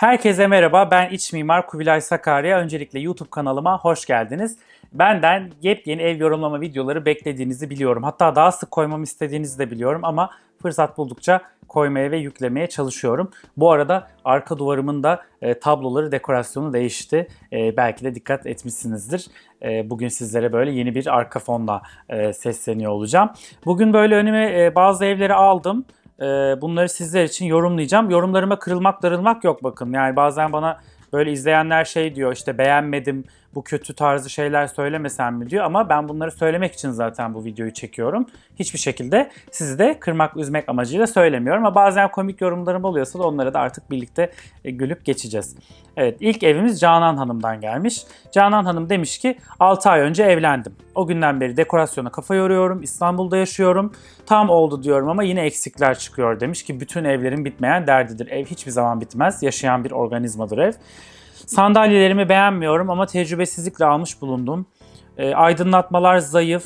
Herkese merhaba, ben iç mimar Kubilay Sakarya. Öncelikle YouTube kanalıma hoş geldiniz. Benden yepyeni ev yorumlama videoları beklediğinizi biliyorum. Hatta daha sık koymamı istediğinizi de biliyorum ama fırsat buldukça koymaya ve yüklemeye çalışıyorum. Bu arada arka duvarımın da e, tabloları, dekorasyonu değişti. E, belki de dikkat etmişsinizdir. E, bugün sizlere böyle yeni bir arka fonla e, sesleniyor olacağım. Bugün böyle önüme e, bazı evleri aldım. Ee, bunları sizler için yorumlayacağım. Yorumlarıma kırılmak darılmak yok bakın. Yani bazen bana böyle izleyenler şey diyor işte beğenmedim bu kötü tarzı şeyler söylemesem mi diyor ama ben bunları söylemek için zaten bu videoyu çekiyorum. Hiçbir şekilde sizi de kırmak üzmek amacıyla söylemiyorum ama bazen komik yorumlarım oluyorsa da onları da artık birlikte e, gülüp geçeceğiz. Evet ilk evimiz Canan Hanım'dan gelmiş. Canan Hanım demiş ki 6 ay önce evlendim. O günden beri dekorasyona kafa yoruyorum. İstanbul'da yaşıyorum. Tam oldu diyorum ama yine eksikler çıkıyor demiş ki bütün evlerin bitmeyen derdidir. Ev hiçbir zaman bitmez. Yaşayan bir organizmadır ev. Sandalyelerimi beğenmiyorum ama tecrübesizlikle almış bulundum. E, aydınlatmalar zayıf,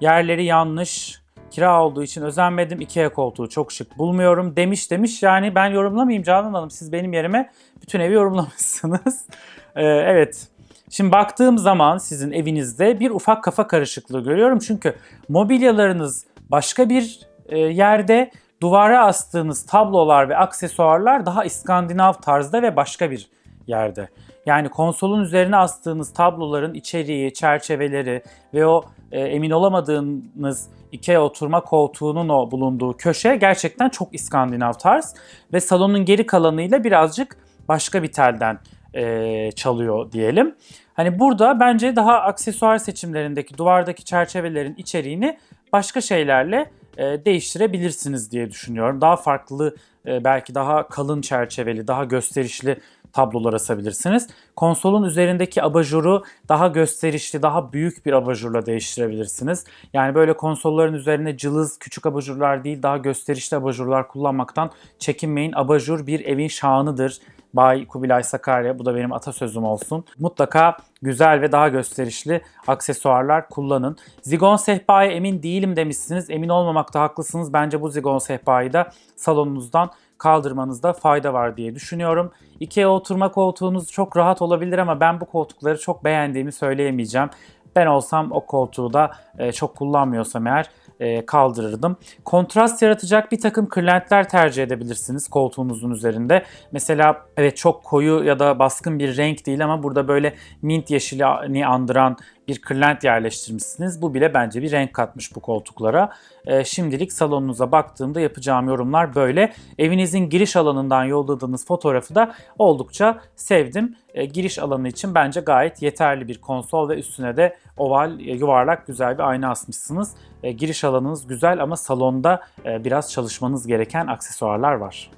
yerleri yanlış, kira olduğu için özenmedim. Ikea koltuğu çok şık bulmuyorum demiş demiş. Yani ben yorumlamayayım Canan Hanım siz benim yerime bütün evi yorumlamışsınız. E, evet Şimdi baktığım zaman sizin evinizde bir ufak kafa karışıklığı görüyorum. Çünkü mobilyalarınız başka bir e, yerde, duvara astığınız tablolar ve aksesuarlar daha İskandinav tarzda ve başka bir yerde. Yani konsolun üzerine astığınız tabloların içeriği, çerçeveleri ve o e, emin olamadığınız Ikea oturma koltuğunun o bulunduğu köşe gerçekten çok İskandinav tarz ve salonun geri kalanıyla birazcık başka bir telden e, çalıyor diyelim. Hani burada bence daha aksesuar seçimlerindeki duvardaki çerçevelerin içeriğini başka şeylerle e, değiştirebilirsiniz diye düşünüyorum. Daha farklı e, belki daha kalın çerçeveli, daha gösterişli tablolar asabilirsiniz. Konsolun üzerindeki abajuru daha gösterişli, daha büyük bir abajurla değiştirebilirsiniz. Yani böyle konsolların üzerine cılız küçük abajurlar değil, daha gösterişli abajurlar kullanmaktan çekinmeyin. Abajur bir evin şanıdır. Bay Kubilay Sakarya. Bu da benim atasözüm olsun. Mutlaka güzel ve daha gösterişli aksesuarlar kullanın. Zigon sehpaya emin değilim demişsiniz. Emin olmamakta haklısınız. Bence bu zigon sehpayı da salonunuzdan kaldırmanızda fayda var diye düşünüyorum. Ikea oturma koltuğunuz çok rahat olabilir ama ben bu koltukları çok beğendiğimi söyleyemeyeceğim. Ben olsam o koltuğu da e, çok kullanmıyorsam eğer e, kaldırırdım. Kontrast yaratacak bir takım kırlentler tercih edebilirsiniz koltuğunuzun üzerinde. Mesela evet çok koyu ya da baskın bir renk değil ama burada böyle mint yeşilini andıran bir kırlent yerleştirmişsiniz. Bu bile bence bir renk katmış bu koltuklara. E, şimdilik salonunuza baktığımda yapacağım yorumlar böyle. Evinizin giriş alanından yolladığınız fotoğrafı da oldukça sevdim. E, giriş alanı için bence gayet yeterli bir konsol ve üstüne de oval, e, yuvarlak güzel bir ayna asmışsınız. E, giriş alanınız güzel ama salonda e, biraz çalışmanız gereken aksesuarlar var.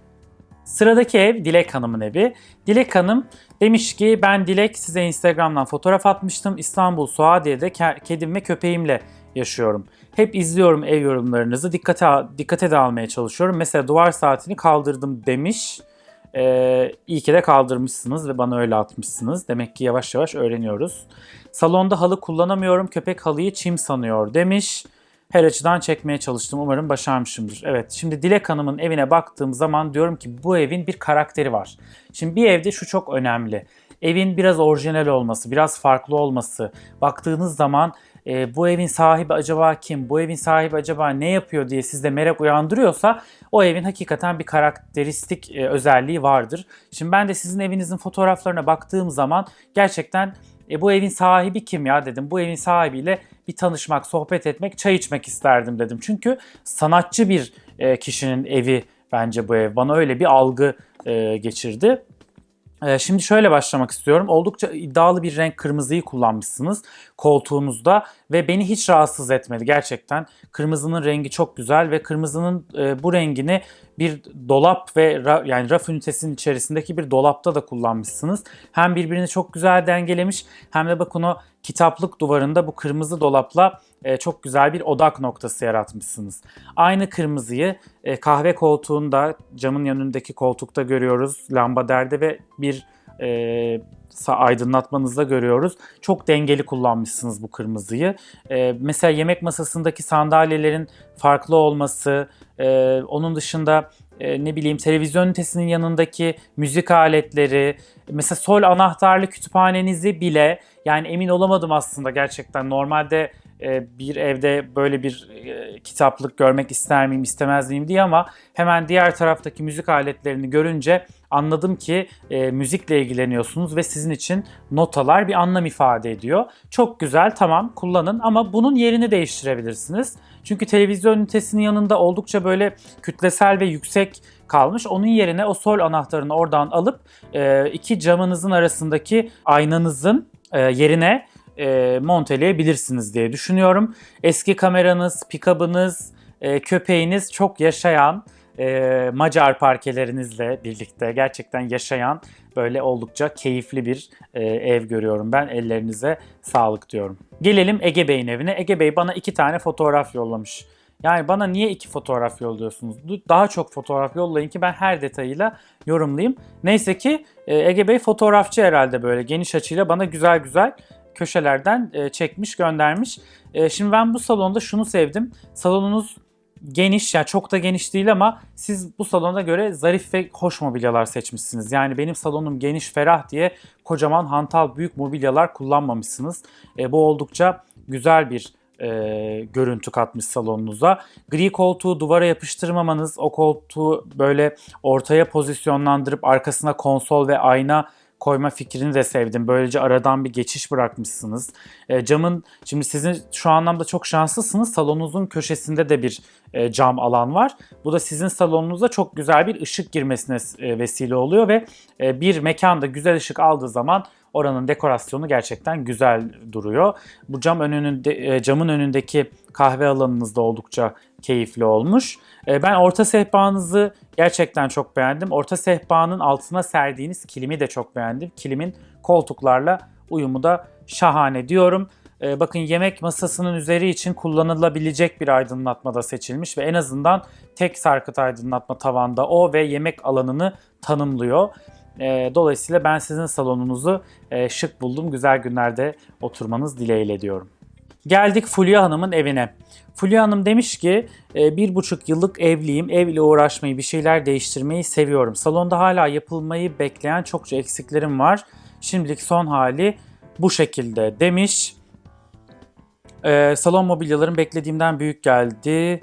Sıradaki ev Dilek Hanım'ın evi. Dilek Hanım demiş ki ben Dilek size Instagram'dan fotoğraf atmıştım. İstanbul Suadiye'de ke- kedim ve köpeğimle yaşıyorum. Hep izliyorum ev yorumlarınızı. Dikkate, dikkate de almaya çalışıyorum. Mesela duvar saatini kaldırdım demiş. Ee, iyi ki de kaldırmışsınız ve bana öyle atmışsınız. Demek ki yavaş yavaş öğreniyoruz. Salonda halı kullanamıyorum. Köpek halıyı çim sanıyor demiş. Her açıdan çekmeye çalıştım. Umarım başarmışımdır. Evet şimdi Dilek Hanım'ın evine baktığım zaman diyorum ki bu evin bir karakteri var. Şimdi bir evde şu çok önemli. Evin biraz orijinal olması, biraz farklı olması. Baktığınız zaman e, bu evin sahibi acaba kim, bu evin sahibi acaba ne yapıyor diye sizde merak uyandırıyorsa o evin hakikaten bir karakteristik e, özelliği vardır. Şimdi ben de sizin evinizin fotoğraflarına baktığım zaman gerçekten e, bu evin sahibi kim ya dedim. Bu evin sahibiyle bir tanışmak, sohbet etmek, çay içmek isterdim dedim. Çünkü sanatçı bir e, kişinin evi bence bu ev. Bana öyle bir algı e, geçirdi. Ee, Şimdi şöyle başlamak istiyorum. Oldukça iddialı bir renk kırmızıyı kullanmışsınız koltuğunuzda ve beni hiç rahatsız etmedi gerçekten. Kırmızının rengi çok güzel ve kırmızının e, bu rengini bir dolap ve yani raf ünitesinin içerisindeki bir dolapta da kullanmışsınız. Hem birbirini çok güzel dengelemiş hem de bakın o kitaplık duvarında bu kırmızı dolapla e, çok güzel bir odak noktası yaratmışsınız. Aynı kırmızıyı e, kahve koltuğunda camın yanındaki koltukta görüyoruz. Lambaderde ve bir e, aydınlatmanızda görüyoruz. Çok dengeli kullanmışsınız bu kırmızıyı. E, mesela yemek masasındaki sandalyelerin farklı olması, e, onun dışında e, ne bileyim televizyon ünitesinin yanındaki müzik aletleri, mesela sol anahtarlı kütüphanenizi bile yani emin olamadım aslında gerçekten. Normalde bir evde böyle bir e, kitaplık görmek ister miyim istemez miyim diye ama hemen diğer taraftaki müzik aletlerini görünce anladım ki e, müzikle ilgileniyorsunuz ve sizin için notalar bir anlam ifade ediyor. Çok güzel tamam kullanın ama bunun yerini değiştirebilirsiniz. Çünkü televizyon ünitesinin yanında oldukça böyle kütlesel ve yüksek kalmış. Onun yerine o sol anahtarını oradan alıp e, iki camınızın arasındaki aynanızın e, yerine e, monteleyebilirsiniz diye düşünüyorum. Eski kameranız, pikabınız, e, köpeğiniz çok yaşayan e, Macar parkelerinizle birlikte gerçekten yaşayan böyle oldukça keyifli bir e, ev görüyorum ben. Ellerinize sağlık diyorum. Gelelim Ege Bey'in evine. Ege Bey bana iki tane fotoğraf yollamış. Yani bana niye iki fotoğraf yolluyorsunuz? Daha çok fotoğraf yollayın ki ben her detayıyla yorumlayayım. Neyse ki e, Ege Bey fotoğrafçı herhalde böyle geniş açıyla bana güzel güzel köşelerden e, çekmiş göndermiş. E, şimdi ben bu salonda şunu sevdim. Salonunuz geniş yani çok da geniş değil ama siz bu salona göre zarif ve hoş mobilyalar seçmişsiniz. Yani benim salonum geniş ferah diye kocaman hantal büyük mobilyalar kullanmamışsınız. E, bu oldukça güzel bir e, görüntü katmış salonunuza. Gri koltuğu duvara yapıştırmamanız, o koltuğu böyle ortaya pozisyonlandırıp arkasına konsol ve ayna koyma fikrini de sevdim. Böylece aradan bir geçiş bırakmışsınız. E, camın, şimdi sizin şu anlamda çok şanslısınız. Salonunuzun köşesinde de bir e, cam alan var. Bu da sizin salonunuza çok güzel bir ışık girmesine e, vesile oluyor ve e, bir mekanda güzel ışık aldığı zaman oranın dekorasyonu gerçekten güzel duruyor. Bu cam önünde e, camın önündeki kahve alanınız da oldukça keyifli olmuş. E, ben orta sehpanızı gerçekten çok beğendim. Orta sehpanın altına serdiğiniz kilimi de çok beğendim. Kilimin koltuklarla uyumu da şahane diyorum. E, bakın yemek masasının üzeri için kullanılabilecek bir aydınlatma da seçilmiş ve en azından tek sarkıt aydınlatma tavanda o ve yemek alanını tanımlıyor. E, dolayısıyla ben sizin salonunuzu e, şık buldum. Güzel günlerde oturmanız dileğiyle diyorum. Geldik Fulya Hanım'ın evine. Fulya Hanım demiş ki e, bir buçuk yıllık evliyim. Evle uğraşmayı, bir şeyler değiştirmeyi seviyorum. Salonda hala yapılmayı bekleyen çokça eksiklerim var. Şimdilik son hali bu şekilde demiş. E, salon mobilyalarım beklediğimden büyük geldi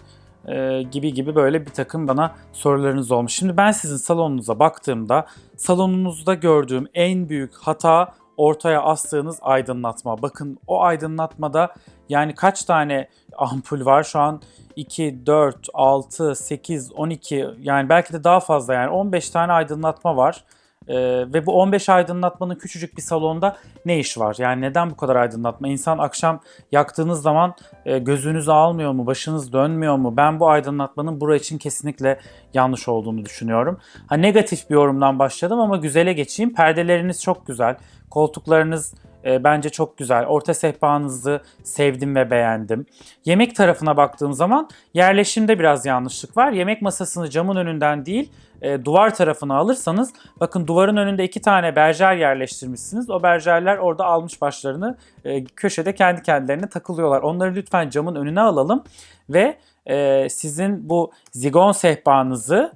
e, gibi gibi böyle bir takım bana sorularınız olmuş. Şimdi ben sizin salonunuza baktığımda salonunuzda gördüğüm en büyük hata ortaya astığınız aydınlatma. Bakın o aydınlatmada yani kaç tane ampul var? Şu an 2, 4, 6, 8, 12 yani belki de daha fazla yani 15 tane aydınlatma var. Ee, ve bu 15 aydınlatmanın küçücük bir salonda ne iş var? Yani neden bu kadar aydınlatma? İnsan akşam yaktığınız zaman e, gözünüz almıyor mu? Başınız dönmüyor mu? Ben bu aydınlatmanın bura için kesinlikle yanlış olduğunu düşünüyorum. Ha negatif bir yorumdan başladım ama güzele geçeyim. Perdeleriniz çok güzel. Koltuklarınız e, bence çok güzel. Orta sehpanızı sevdim ve beğendim. Yemek tarafına baktığım zaman yerleşimde biraz yanlışlık var. Yemek masasını camın önünden değil e, duvar tarafına alırsanız bakın duvarın önünde iki tane berjer yerleştirmişsiniz. O berjerler orada almış başlarını e, köşede kendi kendilerine takılıyorlar. Onları lütfen camın önüne alalım ve e, sizin bu zigon sehpanızı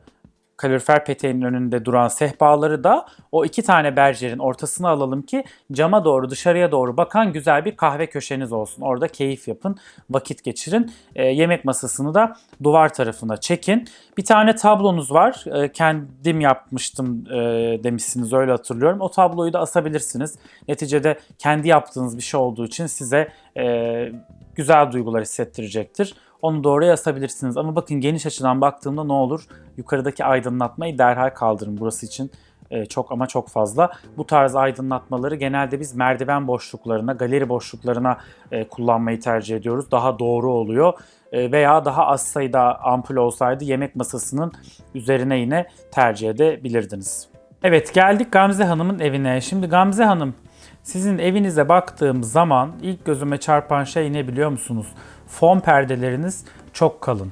kalorifer peteğinin önünde duran sehpaları da o iki tane berjerin ortasına alalım ki cama doğru dışarıya doğru bakan güzel bir kahve köşeniz olsun. Orada keyif yapın, vakit geçirin. E, yemek masasını da duvar tarafına çekin. Bir tane tablonuz var. E, kendim yapmıştım e, demişsiniz öyle hatırlıyorum. O tabloyu da asabilirsiniz. Neticede kendi yaptığınız bir şey olduğu için size e, güzel duygular hissettirecektir. Onu doğru asabilirsiniz. Ama bakın geniş açıdan baktığımda ne olur? Yukarıdaki aydınlatmayı derhal kaldırın. Burası için e, çok ama çok fazla. Bu tarz aydınlatmaları genelde biz merdiven boşluklarına, galeri boşluklarına e, kullanmayı tercih ediyoruz. Daha doğru oluyor. E, veya daha az sayıda ampul olsaydı yemek masasının üzerine yine tercih edebilirdiniz. Evet geldik Gamze Hanım'ın evine. Şimdi Gamze Hanım sizin evinize baktığım zaman ilk gözüme çarpan şey ne biliyor musunuz? Fon perdeleriniz çok kalın.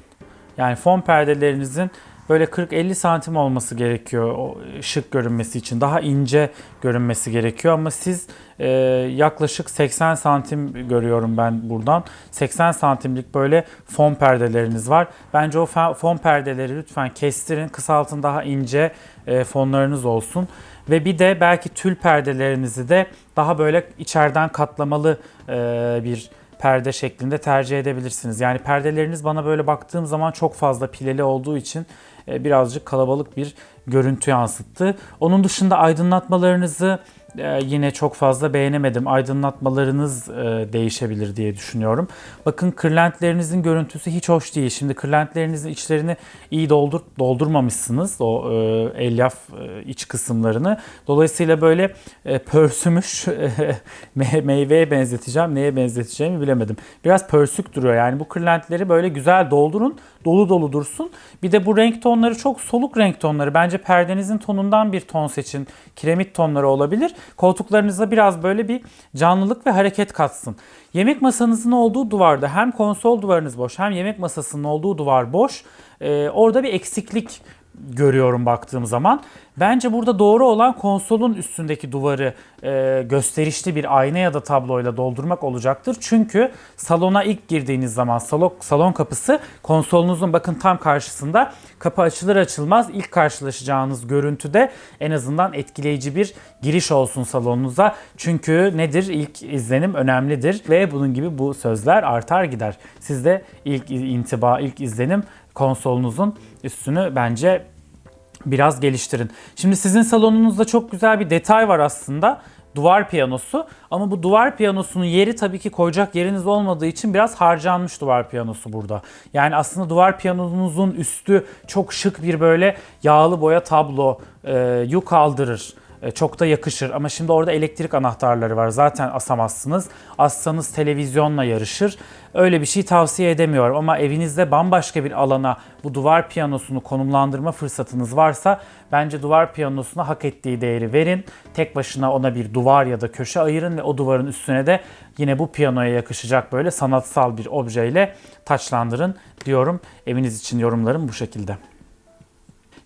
Yani fon perdelerinizin böyle 40-50 santim olması gerekiyor o şık görünmesi için. Daha ince görünmesi gerekiyor ama siz e, yaklaşık 80 santim görüyorum ben buradan. 80 santimlik böyle fon perdeleriniz var. Bence o fon perdeleri lütfen kestirin. Kısaltın daha ince e, fonlarınız olsun. Ve bir de belki tül perdelerinizi de daha böyle içeriden katlamalı e, bir perde şeklinde tercih edebilirsiniz. Yani perdeleriniz bana böyle baktığım zaman çok fazla pileli olduğu için e, birazcık kalabalık bir görüntü yansıttı. Onun dışında aydınlatmalarınızı e, yine çok fazla beğenemedim. Aydınlatmalarınız e, değişebilir diye düşünüyorum. Bakın kırlentlerinizin görüntüsü hiç hoş değil. Şimdi kırlentlerinizin içlerini iyi doldur doldurmamışsınız o e, elyaf e, iç kısımlarını. Dolayısıyla böyle e, pörsümüş me- meyveye benzeteceğim. Neye benzeteceğimi bilemedim. Biraz pörsük duruyor. Yani bu kırlentleri böyle güzel doldurun. Dolu dolu dursun. Bir de bu renk tonları çok soluk renk tonları. Bence perdenizin tonundan bir ton seçin. Kiremit tonları olabilir. Koltuklarınıza biraz böyle bir canlılık ve hareket katsın. Yemek masanızın olduğu duvarda hem konsol duvarınız boş hem yemek masasının olduğu duvar boş. Ee, orada bir eksiklik görüyorum baktığım zaman. Bence burada doğru olan konsolun üstündeki duvarı e, gösterişli bir ayna ya da tabloyla doldurmak olacaktır. Çünkü salona ilk girdiğiniz zaman salon, salon kapısı konsolunuzun bakın tam karşısında kapı açılır açılmaz ilk karşılaşacağınız görüntüde en azından etkileyici bir giriş olsun salonunuza. Çünkü nedir? İlk izlenim önemlidir ve bunun gibi bu sözler artar gider. Siz de ilk intiba, ilk izlenim konsolunuzun üstünü bence biraz geliştirin. Şimdi sizin salonunuzda çok güzel bir detay var aslında. Duvar piyanosu ama bu duvar piyanosunun yeri tabii ki koyacak yeriniz olmadığı için biraz harcanmış duvar piyanosu burada. Yani aslında duvar piyanonuzun üstü çok şık bir böyle yağlı boya tablo e, yu kaldırır. E, çok da yakışır ama şimdi orada elektrik anahtarları var zaten asamazsınız. Assanız televizyonla yarışır. Öyle bir şey tavsiye edemiyorum ama evinizde bambaşka bir alana bu duvar piyanosunu konumlandırma fırsatınız varsa bence duvar piyanosuna hak ettiği değeri verin. Tek başına ona bir duvar ya da köşe ayırın ve o duvarın üstüne de yine bu piyanoya yakışacak böyle sanatsal bir objeyle taçlandırın diyorum. Eviniz için yorumlarım bu şekilde.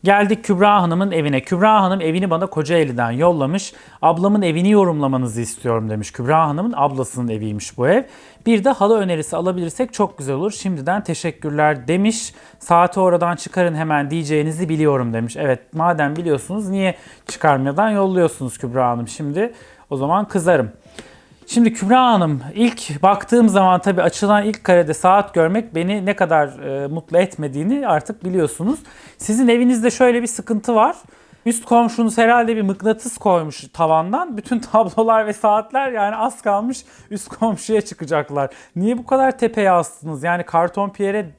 Geldik Kübra Hanım'ın evine. Kübra Hanım evini bana Kocaeli'den yollamış. Ablamın evini yorumlamanızı istiyorum demiş. Kübra Hanım'ın ablasının eviymiş bu ev. Bir de halı önerisi alabilirsek çok güzel olur. Şimdiden teşekkürler demiş. Saati oradan çıkarın hemen diyeceğinizi biliyorum demiş. Evet madem biliyorsunuz niye çıkarmadan yolluyorsunuz Kübra Hanım şimdi? O zaman kızarım. Şimdi Kübra Hanım ilk baktığım zaman tabii açılan ilk karede saat görmek beni ne kadar e, mutlu etmediğini artık biliyorsunuz. Sizin evinizde şöyle bir sıkıntı var. Üst komşunuz herhalde bir mıknatıs koymuş tavandan. Bütün tablolar ve saatler yani az kalmış üst komşuya çıkacaklar. Niye bu kadar tepeye astınız? Yani karton piyere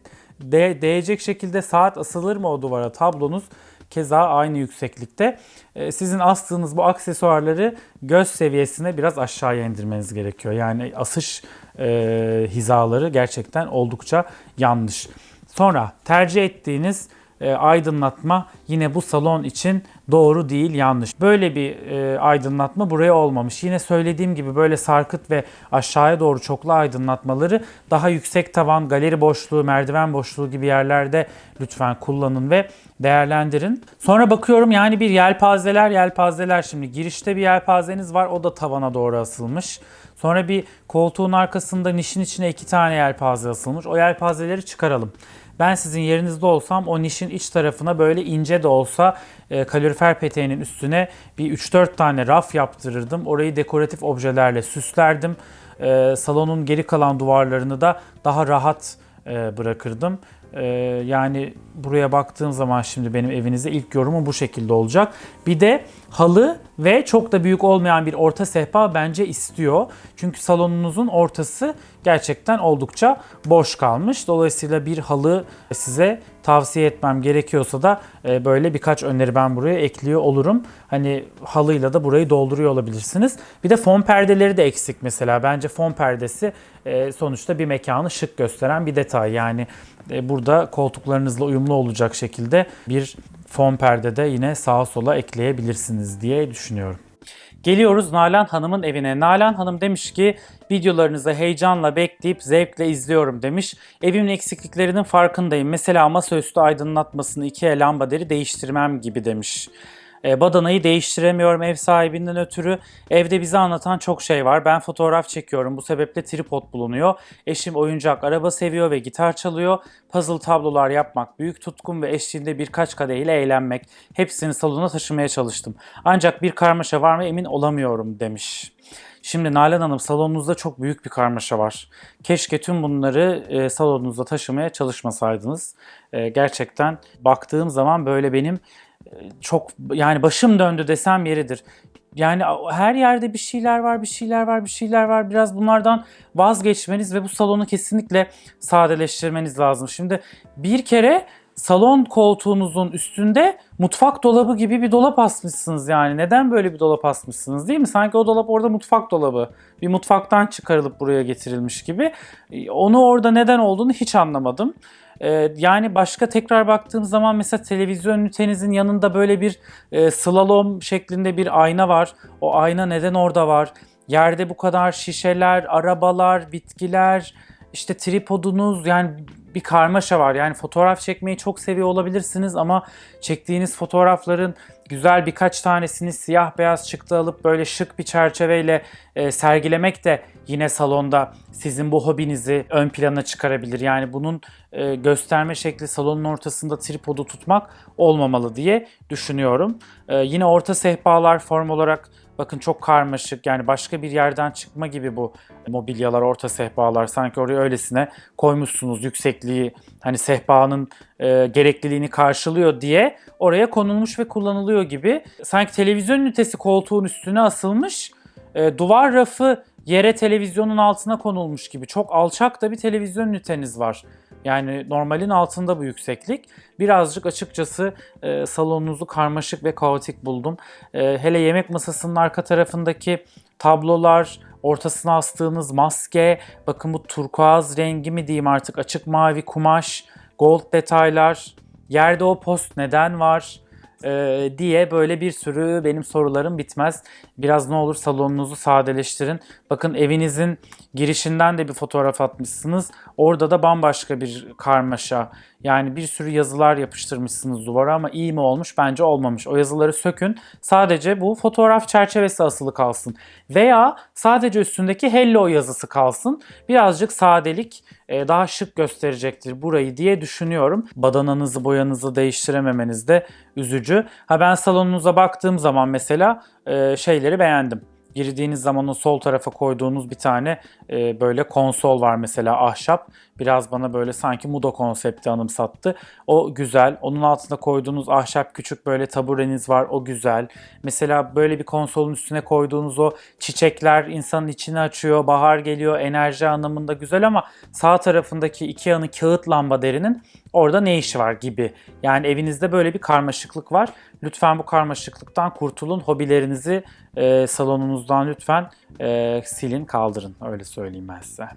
de- değecek şekilde saat asılır mı o duvara tablonuz? Keza aynı yükseklikte. Ee, Sizin astığınız bu aksesuarları göz seviyesine biraz aşağıya indirmeniz gerekiyor. Yani asış e, hizaları gerçekten oldukça yanlış. Sonra tercih ettiğiniz e, aydınlatma yine bu salon için doğru değil yanlış. Böyle bir e, aydınlatma buraya olmamış. Yine söylediğim gibi böyle sarkıt ve aşağıya doğru çoklu aydınlatmaları daha yüksek tavan, galeri boşluğu, merdiven boşluğu gibi yerlerde lütfen kullanın ve değerlendirin. Sonra bakıyorum yani bir yelpazeler yelpazeler şimdi girişte bir yelpazeniz var o da tavana doğru asılmış. Sonra bir koltuğun arkasında nişin içine iki tane yelpaze asılmış. O yelpazeleri çıkaralım. Ben sizin yerinizde olsam o nişin iç tarafına böyle ince de olsa e, kalorifer peteğinin üstüne bir 3-4 tane raf yaptırırdım. Orayı dekoratif objelerle süslerdim. E, salonun geri kalan duvarlarını da daha rahat e, bırakırdım. E, yani buraya baktığım zaman şimdi benim evinize ilk yorumum bu şekilde olacak. Bir de halı ve çok da büyük olmayan bir orta sehpa bence istiyor. Çünkü salonunuzun ortası gerçekten oldukça boş kalmış. Dolayısıyla bir halı size tavsiye etmem gerekiyorsa da e, böyle birkaç öneri ben buraya ekliyor olurum. Hani halıyla da burayı dolduruyor olabilirsiniz. Bir de fon perdeleri de eksik mesela. Bence fon perdesi e, sonuçta bir mekanı şık gösteren bir detay. Yani burada koltuklarınızla uyumlu olacak şekilde bir fon perdede yine sağa sola ekleyebilirsiniz diye düşünüyorum. Geliyoruz Nalan Hanım'ın evine. Nalan Hanım demiş ki videolarınızı heyecanla bekleyip zevkle izliyorum demiş. Evimin eksikliklerinin farkındayım. Mesela masaüstü aydınlatmasını ikiye lambaderi değiştirmem gibi demiş. E, badanayı değiştiremiyorum ev sahibinden ötürü. Evde bize anlatan çok şey var. Ben fotoğraf çekiyorum. Bu sebeple tripod bulunuyor. Eşim oyuncak araba seviyor ve gitar çalıyor. Puzzle tablolar yapmak büyük tutkum ve eşliğinde birkaç kadehiyle eğlenmek. Hepsini salona taşımaya çalıştım. Ancak bir karmaşa var mı emin olamıyorum demiş. Şimdi Nalan Hanım salonunuzda çok büyük bir karmaşa var. Keşke tüm bunları e, salonunuzda taşımaya çalışmasaydınız. E, gerçekten baktığım zaman böyle benim çok yani başım döndü desem yeridir. Yani her yerde bir şeyler var, bir şeyler var, bir şeyler var. Biraz bunlardan vazgeçmeniz ve bu salonu kesinlikle sadeleştirmeniz lazım. Şimdi bir kere salon koltuğunuzun üstünde mutfak dolabı gibi bir dolap asmışsınız yani. Neden böyle bir dolap asmışsınız değil mi? Sanki o dolap orada mutfak dolabı. Bir mutfaktan çıkarılıp buraya getirilmiş gibi. Onu orada neden olduğunu hiç anlamadım. Ee, yani başka tekrar baktığım zaman mesela televizyon ünitenizin yanında böyle bir e, slalom şeklinde bir ayna var. O ayna neden orada var? Yerde bu kadar şişeler, arabalar, bitkiler, işte tripodunuz yani bir karmaşa var. Yani fotoğraf çekmeyi çok seviyor olabilirsiniz ama çektiğiniz fotoğrafların güzel birkaç tanesini siyah beyaz çıktı alıp böyle şık bir çerçeveyle e, sergilemek de yine salonda sizin bu hobinizi ön plana çıkarabilir. Yani bunun e, gösterme şekli salonun ortasında tripodu tutmak olmamalı diye düşünüyorum. E, yine orta sehpalar form olarak bakın çok karmaşık yani başka bir yerden çıkma gibi bu mobilyalar, orta sehpalar sanki oraya öylesine koymuşsunuz yüksekliği hani sehpanın e, gerekliliğini karşılıyor diye oraya konulmuş ve kullanılıyor gibi. Sanki televizyon ünitesi koltuğun üstüne asılmış, e, duvar rafı yere televizyonun altına konulmuş gibi. Çok alçak da bir televizyon üniteniz var. Yani normalin altında bu yükseklik. Birazcık açıkçası e, salonunuzu karmaşık ve kaotik buldum. E, hele yemek masasının arka tarafındaki tablolar, ortasına astığınız maske, bakın bu turkuaz rengi mi diyeyim artık açık mavi kumaş, gold detaylar, yerde o post neden var? E, diye böyle bir sürü benim sorularım bitmez. Biraz ne olur salonunuzu sadeleştirin. Bakın evinizin girişinden de bir fotoğraf atmışsınız. Orada da bambaşka bir karmaşa. Yani bir sürü yazılar yapıştırmışsınız duvara ama iyi mi olmuş? Bence olmamış. O yazıları sökün. Sadece bu fotoğraf çerçevesi asılı kalsın. Veya sadece üstündeki hello yazısı kalsın. Birazcık sadelik e, daha şık gösterecektir burayı diye düşünüyorum. Badananızı, boyanızı değiştirememeniz de üzücü. Ha ben salonunuza baktığım zaman mesela e, şeyleri beğendim girdiğiniz zaman o sol tarafa koyduğunuz bir tane e, böyle konsol var mesela ahşap. Biraz bana böyle sanki Mudo konsepti anımsattı. O güzel. Onun altına koyduğunuz ahşap küçük böyle tabureniz var. O güzel. Mesela böyle bir konsolun üstüne koyduğunuz o çiçekler insanın içini açıyor. Bahar geliyor. Enerji anlamında güzel ama sağ tarafındaki iki yanı kağıt lamba derinin orada ne işi var gibi. Yani evinizde böyle bir karmaşıklık var. Lütfen bu karmaşıklıktan kurtulun. Hobilerinizi e, salonunuzdan lütfen e, silin, kaldırın. Öyle söyleyeyim ben size.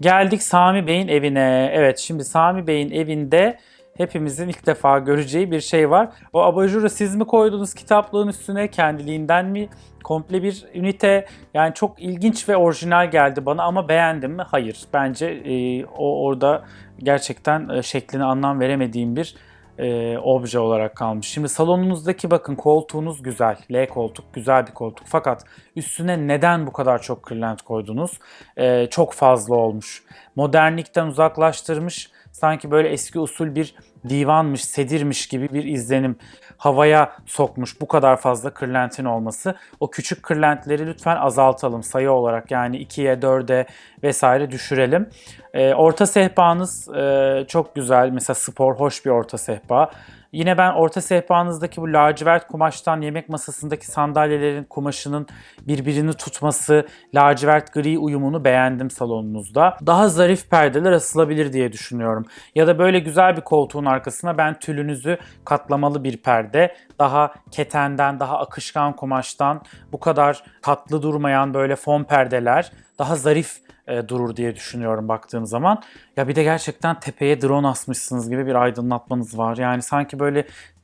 Geldik Sami Bey'in evine. Evet şimdi Sami Bey'in evinde hepimizin ilk defa göreceği bir şey var. O abajuru siz mi koydunuz kitaplığın üstüne kendiliğinden mi? Komple bir ünite yani çok ilginç ve orijinal geldi bana ama beğendim mi? Hayır. Bence e, o orada gerçekten e, şekline anlam veremediğim bir e, obje olarak kalmış. Şimdi salonunuzdaki bakın koltuğunuz güzel. L koltuk güzel bir koltuk. Fakat üstüne neden bu kadar çok kırlent koydunuz? E, çok fazla olmuş. Modernlikten uzaklaştırmış. Sanki böyle eski usul bir divanmış, sedirmiş gibi bir izlenim havaya sokmuş bu kadar fazla kırlentin olması. O küçük kırlentleri lütfen azaltalım sayı olarak yani 2'ye 4'e vesaire düşürelim. E, orta sehpanız e, çok güzel mesela spor hoş bir orta sehpa. Yine ben orta sehpanızdaki bu lacivert kumaştan yemek masasındaki sandalyelerin kumaşının birbirini tutması, lacivert gri uyumunu beğendim salonunuzda. Daha zarif perdeler asılabilir diye düşünüyorum. Ya da böyle güzel bir koltuğun arkasına ben tülünüzü katlamalı bir perde, daha ketenden, daha akışkan kumaştan bu kadar tatlı durmayan böyle fon perdeler daha zarif e, durur diye düşünüyorum baktığım zaman. Ya bir de gerçekten tepeye drone asmışsınız gibi bir aydınlatmanız var. Yani sanki böyle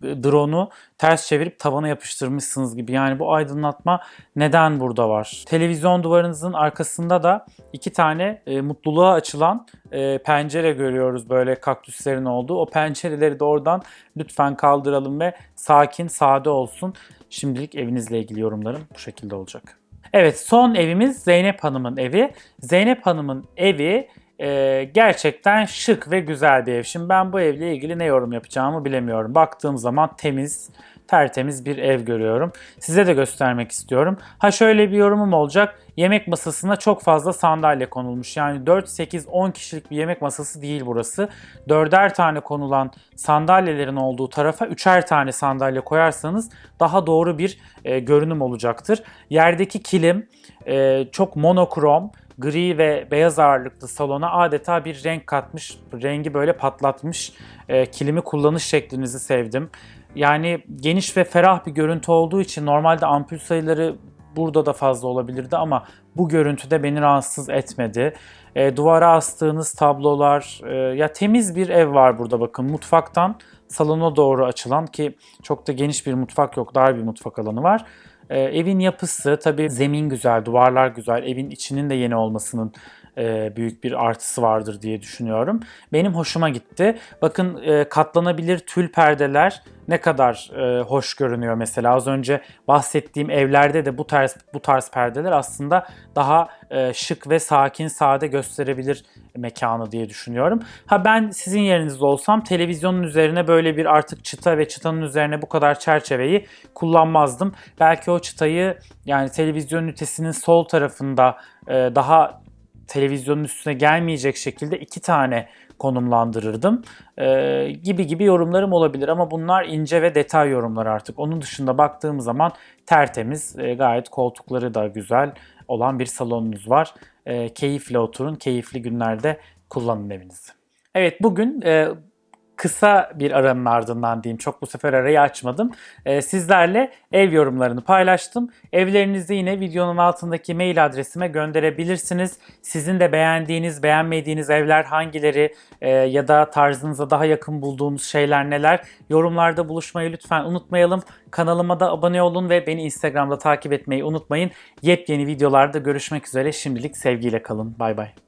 e, drone'u ters çevirip tavana yapıştırmışsınız gibi. Yani bu aydınlatma neden burada var? Televizyon duvarınızın arkasında da iki tane e, mutluluğa açılan e, pencere görüyoruz böyle kaktüslerin olduğu. O pencereleri de oradan lütfen kaldıralım ve sakin, sade olsun. Şimdilik evinizle ilgili yorumlarım bu şekilde olacak. Evet son evimiz Zeynep Hanım'ın evi. Zeynep Hanım'ın evi e, gerçekten şık ve güzel bir ev. Şimdi ben bu evle ilgili ne yorum yapacağımı bilemiyorum. Baktığım zaman temiz, tertemiz bir ev görüyorum. Size de göstermek istiyorum. Ha şöyle bir yorumum olacak. Yemek masasına çok fazla sandalye konulmuş. Yani 4, 8, 10 kişilik bir yemek masası değil burası. Dörder tane konulan sandalyelerin olduğu tarafa üçer tane sandalye koyarsanız daha doğru bir e, görünüm olacaktır. Yerdeki kilim e, çok monokrom, gri ve beyaz ağırlıklı salona adeta bir renk katmış, rengi böyle patlatmış. E, kilimi kullanış şeklinizi sevdim. Yani geniş ve ferah bir görüntü olduğu için normalde ampul sayıları burada da fazla olabilirdi ama bu görüntüde beni rahatsız etmedi. E, duvara astığınız tablolar, e, ya temiz bir ev var burada bakın mutfaktan salona doğru açılan ki çok da geniş bir mutfak yok, dar bir mutfak alanı var. E, evin yapısı tabii zemin güzel, duvarlar güzel, evin içinin de yeni olmasının e, büyük bir artısı vardır diye düşünüyorum. Benim hoşuma gitti. Bakın e, katlanabilir tül perdeler ne kadar e, hoş görünüyor mesela. Az önce bahsettiğim evlerde de bu tarz bu tarz perdeler aslında daha e, şık ve sakin, sade gösterebilir mekanı diye düşünüyorum. Ha ben sizin yerinizde olsam televizyonun üzerine böyle bir artık çıta ve çıtanın üzerine bu kadar çerçeveyi kullanmazdım. Belki o çıtayı yani televizyon ünitesinin sol tarafında e, daha televizyonun üstüne gelmeyecek şekilde iki tane konumlandırırdım ee, gibi gibi yorumlarım olabilir ama bunlar ince ve detay yorumlar artık. Onun dışında baktığım zaman tertemiz, e, gayet koltukları da güzel olan bir salonunuz var. E, keyifle oturun, keyifli günlerde kullanın evinizi. Evet bugün e, kısa bir aranın ardından diyeyim. Çok bu sefer arayı açmadım. Ee, sizlerle ev yorumlarını paylaştım. Evlerinizi yine videonun altındaki mail adresime gönderebilirsiniz. Sizin de beğendiğiniz, beğenmediğiniz evler hangileri e, ya da tarzınıza daha yakın bulduğunuz şeyler neler? Yorumlarda buluşmayı lütfen unutmayalım. Kanalıma da abone olun ve beni Instagram'da takip etmeyi unutmayın. Yepyeni videolarda görüşmek üzere. Şimdilik sevgiyle kalın. Bay bay.